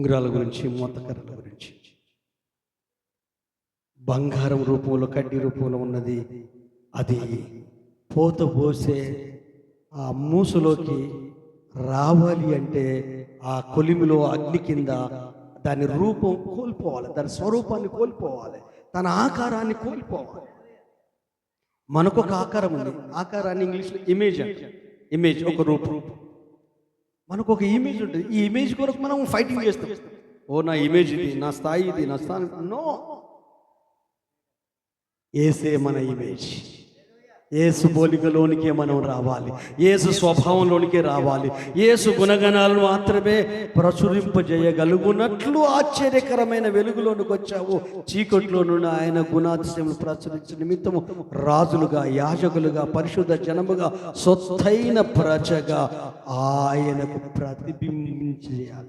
ఉంగరాల గురించి మూతకర్రల గురించి. బంగారం రూపంలో కడ్డీ రూపంలో ఉన్నది. అది పోత పోసే ఆ మూసులోకి రావాలి అంటే ఆ కొలిమిలో అగ్ని కింద దాని రూపం కోల్పోవాలి. దాని స్వరూపాన్ని కోల్పోవాలి. తన ఆకారాన్ని కోల్పోవాలి. మనకు ఒక ఆకారం ఉంది. ఆకారాన్ని ఇంగ్లీష్లో ఇమేజ్ అంటారు. ఇమేజ్ ఒక రూపం. మనకు ఒక ఇమేజ్ ఉంటుంది. ఈ ఇమేజ్ కొరకు మనం ఫైటింగ్ చేస్తాం. ఓ నా ఇమేజ్ ఇది నా స్థాయి ఇది నా స్థానం. నో ఏసే మన ఇమేజ్ ఏసు పోలికలోనికే మనం రావాలి. ఏసు స్వభావంలోనికే రావాలి. ఏసు గుణగణాలను మాత్రమే ప్రచురింపజేయగలుగునట్లు ఆశ్చర్యకరమైన వెలుగులోనికి వచ్చావు. చీకట్లో నుండి ఆయన గుణాతిశయములు ప్రచురించే నిమిత్తము రాజులుగా యాజకులుగా పరిశుద్ధ జనముగా సొత్తైన ప్రజగా ఆయనకు ప్రతిబింబించేయాలి